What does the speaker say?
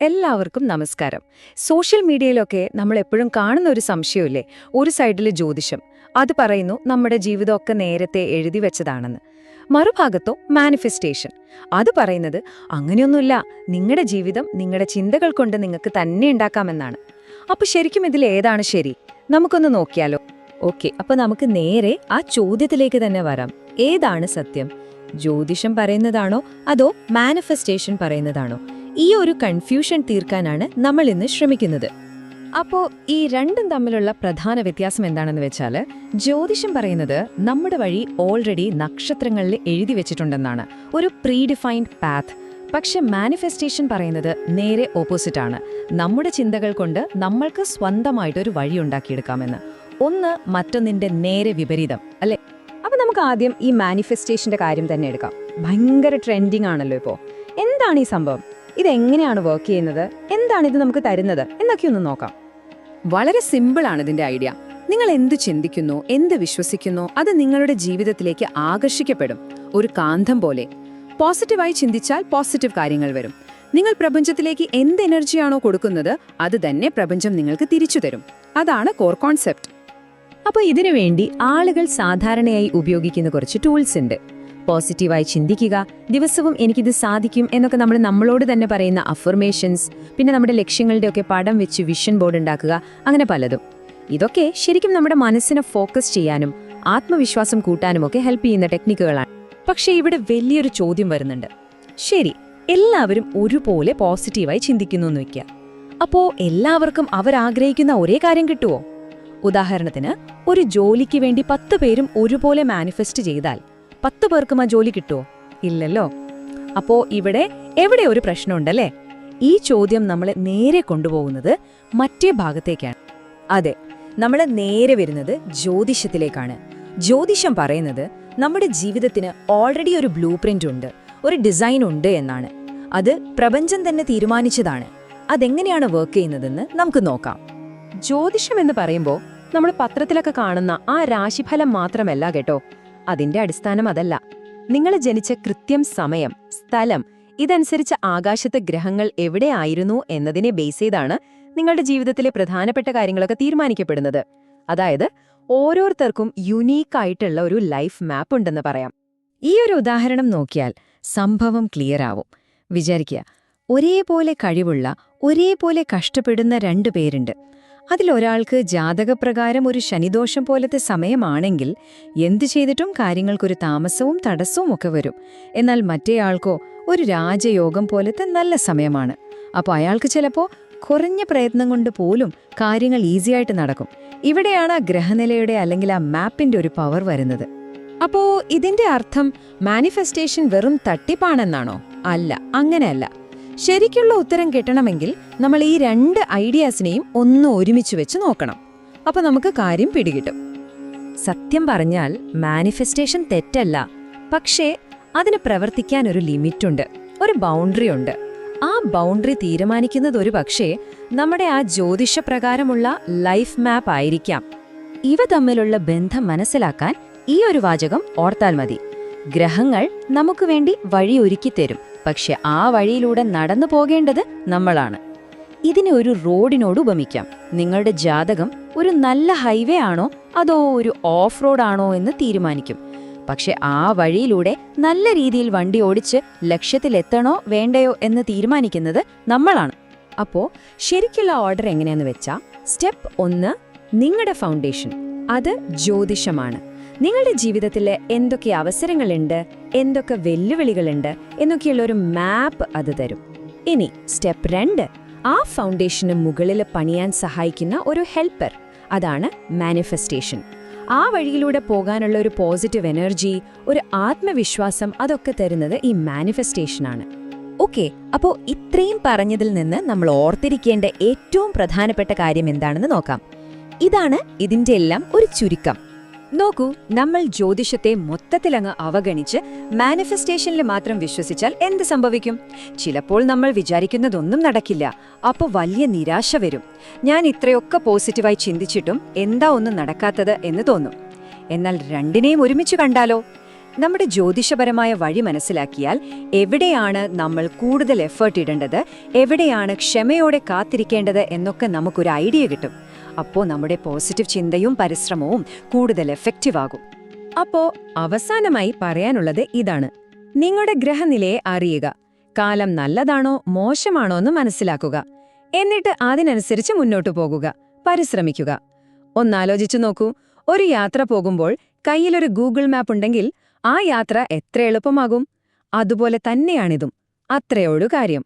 എല്ലാവർക്കും നമസ്കാരം. സോഷ്യൽ മീഡിയയിലൊക്കെ നമ്മൾ എപ്പോഴും കാണുന്ന ഒരു സംശയമില്ലേ? ഒരു സൈഡിൽ ജ്യോതിഷം. അത് പറയുന്നു നമ്മുടെ ജീവിതമൊക്കെ നേരത്തെ എഴുതി വെച്ചതാണെന്ന്. മറുഭാഗത്തോ മാനിഫെസ്റ്റേഷൻ. അത് പറയുന്നത് അങ്ങനെയൊന്നുമില്ല. നിങ്ങളുടെ ജീവിതം നിങ്ങളുടെ ചിന്തകൾ കൊണ്ട് നിങ്ങൾക്ക് തന്നെ ഉണ്ടാക്കാമെന്നാണ്. അപ്പൊ ശരിക്കും ഇതിൽ ഏതാണ് ശരി? നമുക്കൊന്ന് നോക്കിയാലോ. ഓക്കെ അപ്പൊ നമുക്ക് നേരെ ആ ചോദ്യത്തിലേക്ക് തന്നെ വരാം. ഏതാണ് സത്യം? ജ്യോതിഷം പറയുന്നതാണോ അതോ മാനിഫെസ്റ്റേഷൻ പറയുന്നതാണോ? ഈ ഒരു കൺഫ്യൂഷൻ തീർക്കാനാണ് നമ്മൾ ഇന്ന് ശ്രമിക്കുന്നത്. അപ്പോ ഈ രണ്ടും തമ്മിലുള്ള പ്രധാന വ്യത്യാസം എന്താണെന്ന് വെച്ചാൽ ജ്യോതിഷം പറയുന്നത് നമ്മുടെ വഴി ഓൾറെഡി നക്ഷത്രങ്ങളിൽ എഴുതി വെച്ചിട്ടുണ്ടെന്നാണ്. ഒരു പ്രീഡിഫൈൻഡ് പാത്ത് പക്ഷെ മാനിഫെസ്റ്റേഷൻ പറയുന്നത് നേരെ ഓപ്പോസിറ്റ് ആണ്. നമ്മുടെ ചിന്തകൾ കൊണ്ട് നമ്മൾക്ക് സ്വന്തമായിട്ടൊരു വഴി ഉണ്ടാക്കിയെടുക്കാമെന്ന്. ഒന്ന് മറ്റൊന്നിന്റെ നേരെ വിപരീതം അല്ലെ? അപ്പൊ നമുക്ക് ആദ്യം ഈ മാനിഫെസ്റ്റേഷന്റെ കാര്യം തന്നെ എടുക്കാം. ഭയങ്കര ട്രെൻഡിങ് ആണല്ലോ ഇപ്പോ. എന്താണ് ഈ സംഭവം? ഇതെങ്ങനെയാണ് വർക്ക് ചെയ്യുന്നത്? എന്താണ് ഇത് നമുക്ക് തരുന്നത്? എന്നൊക്കെ ഒന്ന് നോക്കാം. വളരെ സിമ്പിൾ ആണ് ഇതിന്റെ ഐഡിയ നിങ്ങൾ എന്ത് ചിന്തിക്കുന്നു എന്ത് വിശ്വസിക്കുന്നു അത് നിങ്ങളുടെ ജീവിതത്തിലേക്ക് ആകർഷിക്കപ്പെടും. ഒരു കാന്തം പോലെ. പോസിറ്റീവായി ചിന്തിച്ചാൽ പോസിറ്റീവ് കാര്യങ്ങൾ വരും. നിങ്ങൾ പ്രപഞ്ചത്തിലേക്ക് എന്ത് എനർജിയാണോ കൊടുക്കുന്നത് അത് തന്നെ പ്രപഞ്ചം നിങ്ങൾക്ക് തിരിച്ചു തരും. അതാണ് കോർ കോൺസെപ്റ്റ് അപ്പോൾ ഇതിനു വേണ്ടി ആളുകൾ സാധാരണയായി ഉപയോഗിക്കുന്ന കുറച്ച് ടൂൾസ് ഉണ്ട്. പോസിറ്റീവായി ചിന്തിക്കുക. ദിവസവും എനിക്കിത് സാധിക്കും എന്നൊക്കെ നമ്മൾ നമ്മളോട് തന്നെ പറയുന്ന അഫർമേഷൻസ് പിന്നെ നമ്മുടെ ലക്ഷ്യങ്ങളുടെയൊക്കെ പടം വെച്ച് വിഷൻ ബോർഡ് ഉണ്ടാക്കുക അങ്ങനെ പലതും. ഇതൊക്കെ ശരിക്കും നമ്മുടെ മനസ്സിനെ ഫോക്കസ് ചെയ്യാനും ആത്മവിശ്വാസം കൂട്ടാനും ഒക്കെ ഹെൽപ്പ് ചെയ്യുന്ന ടെക്നിക്കുകളാണ് പക്ഷേ ഇവിടെ വലിയൊരു ചോദ്യം വരുന്നുണ്ട്. ശരി എല്ലാവരും ഒരുപോലെ പോസിറ്റീവായി ചിന്തിക്കുന്നു എന്ന് വയ്ക്കുക അപ്പോൾ എല്ലാവർക്കും അവരാഗ്രഹിക്കുന്ന ഒരേ കാര്യം കിട്ടുമോ ഉദാഹരണത്തിന് ഒരു ജോലിക്ക് വേണ്ടി പത്ത് പേരും ഒരുപോലെ മാനിഫെസ്റ്റ് ചെയ്താൽ പത്ത് പേർക്കും ആ ജോലി കിട്ടുമോ ഇല്ലല്ലോ? അപ്പോ ഇവിടെ എവിടെ ഒരു പ്രശ്നമുണ്ടല്ലേ? ഈ ചോദ്യം നമ്മളെ നേരെ കൊണ്ടുപോകുന്നത് മറ്റേ ഭാഗത്തേക്കാണ്. അതെ നമ്മൾ നേരെ വരുന്നത് ജ്യോതിഷത്തിലേക്കാണ്. ജ്യോതിഷം പറയുന്നത് നമ്മുടെ ജീവിതത്തിന് ഓൾറെഡി ഒരു ബ്ലൂ പ്രിന്റ് ഉണ്ട് ഒരു ഡിസൈൻ ഉണ്ട് എന്നാണ്. അത് പ്രപഞ്ചം തന്നെ തീരുമാനിച്ചതാണ്. അതെങ്ങനെയാണ് വർക്ക് ചെയ്യുന്നതെന്ന് നമുക്ക് നോക്കാം. ജ്യോതിഷം എന്ന് പറയുമ്പോൾ നമ്മൾ പത്രത്തിലൊക്കെ കാണുന്ന ആ രാശിഫലം മാത്രമല്ല കേട്ടോ. അതിന്റെ അടിസ്ഥാനം അതല്ല. നിങ്ങൾ ജനിച്ച കൃത്യം സമയം സ്ഥലം ഇതനുസരിച്ച് ആകാശത്ത് ഗ്രഹങ്ങൾ എവിടെയായിരുന്നു എന്നതിനെ ബേസ് ചെയ്താണ് നിങ്ങളുടെ ജീവിതത്തിലെ പ്രധാനപ്പെട്ട കാര്യങ്ങളൊക്കെ തീരുമാനിക്കപ്പെടുന്നത്. അതായത് ഓരോരുത്തർക്കും യുണീക്ക് ആയിട്ടുള്ള ഒരു ലൈഫ് മാപ്പ് ഉണ്ടെന്ന് പറയാം. ഈ ഒരു ഉദാഹരണം നോക്കിയാൽ സംഭവം ക്ലിയർ ആവും. വിചാരിക്കുക ഒരേപോലെ കഴിവുള്ള ഒരേപോലെ കഷ്ടപ്പെടുന്ന രണ്ടു പേരുണ്ട്. അതിലൊരാൾക്ക് ജാതകപ്രകാരം ഒരു ശനിദോഷം പോലത്തെ സമയമാണെങ്കിൽ എന്തു ചെയ്തിട്ടും കാര്യങ്ങൾക്കൊരു താമസവും തടസ്സവും ഒക്കെ വരും. എന്നാൽ മറ്റേയാൾക്കോ ഒരു രാജയോഗം പോലത്തെ നല്ല സമയമാണ്. അപ്പോൾ അയാൾക്ക് ചിലപ്പോൾ കുറഞ്ഞ പ്രയത്നം കൊണ്ട് പോലും കാര്യങ്ങൾ ഈസിയായിട്ട് നടക്കും. ഇവിടെയാണ് ആ ഗ്രഹനിലയുടെ അല്ലെങ്കിൽ ആ മാപ്പിന്റെ ഒരു പവർ വരുന്നത്. അപ്പോൾ ഇതിന്റെ അർത്ഥം മാനിഫെസ്റ്റേഷൻ വെറും തട്ടിപ്പാണെന്നാണോ? അല്ല അങ്ങനെയല്ല. ശരിക്കുള്ള ഉത്തരം കിട്ടണമെങ്കിൽ നമ്മൾ ഈ രണ്ട് ഐഡിയാസിനെയും ഒന്ന് ഒരുമിച്ച് വെച്ച് നോക്കണം. അപ്പൊ നമുക്ക് കാര്യം പിടികിട്ടും. സത്യം പറഞ്ഞാൽ മാനിഫെസ്റ്റേഷൻ തെറ്റല്ല. പക്ഷേ അതിന് പ്രവർത്തിക്കാൻ ഒരു ലിമിറ്റുണ്ട്. ഒരു ബൗണ്ടറി ഉണ്ട്. ആ ബൗണ്ടറി തീരുമാനിക്കുന്നത് ഒരു പക്ഷേ നമ്മുടെ ആ ജ്യോതിഷപ്രകാരമുള്ള ലൈഫ് മാപ്പ് ആയിരിക്കാം. ഇവ തമ്മിലുള്ള ബന്ധം മനസ്സിലാക്കാൻ ഈ ഒരു വാചകം ഓർത്താൽ മതി. ഗ്രഹങ്ങൾ നമുക്ക് വേണ്ടി വഴി ഒരുക്കിത്തരും പക്ഷെ ആ വഴിയിലൂടെ നടന്നു പോകേണ്ടത് നമ്മളാണ്. ഇതിനെ ഒരു റോഡിനോട് ഉപമിക്കാം. നിങ്ങളുടെ ജാതകം ഒരു നല്ല ഹൈവേ ആണോ അതോ ഒരു ഓഫ് റോഡ് ആണോ എന്ന് തീരുമാനിക്കും. പക്ഷെ ആ വഴിയിലൂടെ നല്ല രീതിയിൽ വണ്ടി ഓടിച്ച് ലക്ഷ്യത്തിലെത്തണോ വേണ്ടയോ എന്ന് തീരുമാനിക്കുന്നത് നമ്മളാണ്. അപ്പോ ശരിക്കുള്ള ഓർഡർ എങ്ങനെയാന്ന് വെച്ചാ സ്റ്റെപ്പ് ഒന്ന് നിങ്ങളുടെ ഫൗണ്ടേഷൻ. അത് ജ്യോതിഷമാണ്. നിങ്ങളുടെ ജീവിതത്തിൽ എന്തൊക്കെ അവസരങ്ങളുണ്ട്? എന്തൊക്കെ വെല്ലുവിളികളുണ്ട്? എന്നൊക്കെയുള്ള ഒരു മാപ്പ് അത് തരും. ഇനി സ്റ്റെപ്പ് രണ്ട്. ആ ഫൗണ്ടേഷന് മുകളിൽ പണിയാൻ സഹായിക്കുന്ന ഒരു ഹെൽപ്പർ. അതാണ് മാനിഫെസ്റ്റേഷൻ. ആ വഴിയിലൂടെ പോകാനുള്ള ഒരു പോസിറ്റീവ് എനർജി ഒരു ആത്മവിശ്വാസം അതൊക്കെ തരുന്നത് ഈ മാനിഫെസ്റ്റേഷനാണ്. ഓക്കെ അപ്പോൾ ഇത്രയും പറഞ്ഞതിൽ നിന്ന് നമ്മൾ ഓർത്തിരിക്കേണ്ട ഏറ്റവും പ്രധാനപ്പെട്ട കാര്യം എന്താണെന്ന് നോക്കാം. ഇതാണ് ഇതിന്റെ എല്ലാം ഒരു ചുരുക്കം. നോക്കൂ നമ്മൾ ജ്യോതിഷത്തെ മൊത്തത്തിലങ്ങ് അവഗണിച്ച് മാനിഫെസ്റ്റേഷനിൽ മാത്രം വിശ്വസിച്ചാൽ എന്ത് സംഭവിക്കും? ചിലപ്പോൾ നമ്മൾ വിചാരിക്കുന്നതൊന്നും നടക്കില്ല. അപ്പോൾ വലിയ നിരാശ വരും. ഞാൻ ഇത്രയൊക്കെ പോസിറ്റീവായി ചിന്തിച്ചിട്ടും എന്താ ഒന്നും നടക്കാത്തത് എന്ന് തോന്നും. എന്നാൽ രണ്ടിനെയും ഒരുമിച്ച് കണ്ടാലോ? നമ്മുടെ ജ്യോതിഷപരമായ വഴി മനസ്സിലാക്കിയാൽ എവിടെയാണ് നമ്മൾ കൂടുതൽ എഫേർട്ട് ഇടേണ്ടത്? എവിടെയാണ് ക്ഷമയോടെ കാത്തിരിക്കേണ്ടത് എന്നൊക്കെ നമുക്കൊരു ഐഡിയ കിട്ടും. അപ്പോൾ നമ്മുടെ പോസിറ്റീവ് ചിന്തയും പരിശ്രമവും കൂടുതൽ എഫക്റ്റീവ് ആകും. അപ്പോ അവസാനമായി പറയാനുള്ളത് ഇതാണ്. നിങ്ങളുടെ ഗ്രഹനിലയെ അറിയുക. കാലം നല്ലതാണോ മോശമാണോ എന്ന് മനസ്സിലാക്കുക. എന്നിട്ട് അതിനനുസരിച്ച് മുന്നോട്ടു പോകുക. പരിശ്രമിക്കുക. ഒന്നാലോചിച്ചു നോക്കൂ. ഒരു യാത്ര പോകുമ്പോൾ കയ്യിലൊരു ഗൂഗിൾ മാപ്പ് ഉണ്ടെങ്കിൽ ആ യാത്ര എത്ര എളുപ്പമാകും? അതുപോലെ തന്നെയാണിതും. അത്രയോടു കാര്യം.